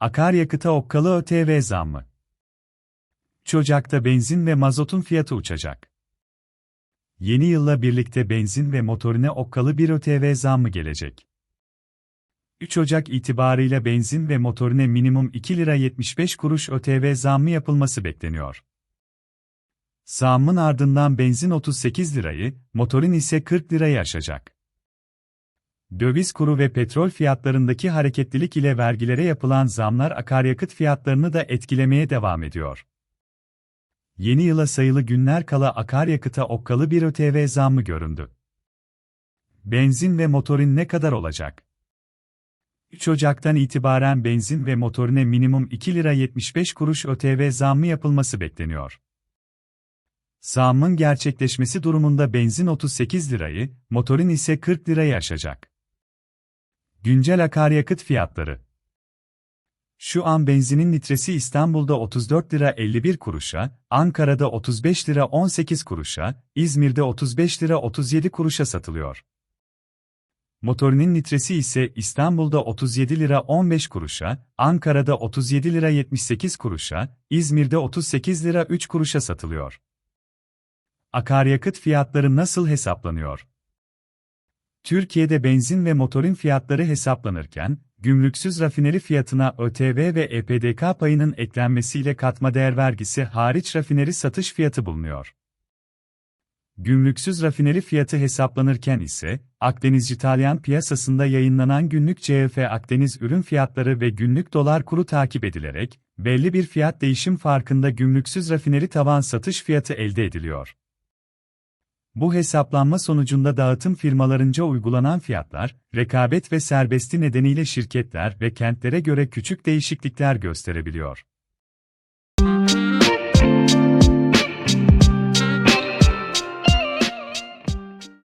Akaryakıta okkalı ÖTV zammı. Çocakta benzin ve mazotun fiyatı uçacak. Yeni yılla birlikte benzin ve motorine okkalı bir ÖTV zammı gelecek. 3 Ocak itibarıyla benzin ve motorine minimum 2 lira 75 kuruş ÖTV zammı yapılması bekleniyor. Zammın ardından benzin 38 lirayı, motorin ise 40 lirayı aşacak. Döviz kuru ve petrol fiyatlarındaki hareketlilik ile vergilere yapılan zamlar akaryakıt fiyatlarını da etkilemeye devam ediyor. Yeni yıla sayılı günler kala akaryakıta okkalı bir ÖTV zammı göründü. Benzin ve motorin ne kadar olacak? 3 Ocak'tan itibaren benzin ve motorine minimum 2 lira 75 kuruş ÖTV zammı yapılması bekleniyor. Zammın gerçekleşmesi durumunda benzin 38 lirayı, motorin ise 40 lirayı aşacak. Güncel akaryakıt fiyatları Şu an benzinin litresi İstanbul'da 34 lira 51 kuruşa, Ankara'da 35 lira 18 kuruşa, İzmir'de 35 lira 37 kuruşa satılıyor. Motorinin litresi ise İstanbul'da 37 lira 15 kuruşa, Ankara'da 37 lira 78 kuruşa, İzmir'de 38 lira 3 kuruşa satılıyor. Akaryakıt fiyatları nasıl hesaplanıyor? Türkiye'de benzin ve motorin fiyatları hesaplanırken, gümrüksüz rafineri fiyatına ÖTV ve EPDK payının eklenmesiyle katma değer vergisi hariç rafineri satış fiyatı bulunuyor. Gümrüksüz rafineri fiyatı hesaplanırken ise, Akdeniz İtalyan piyasasında yayınlanan günlük CF Akdeniz ürün fiyatları ve günlük dolar kuru takip edilerek, belli bir fiyat değişim farkında gümrüksüz rafineri tavan satış fiyatı elde ediliyor. Bu hesaplanma sonucunda dağıtım firmalarınca uygulanan fiyatlar, rekabet ve serbesti nedeniyle şirketler ve kentlere göre küçük değişiklikler gösterebiliyor.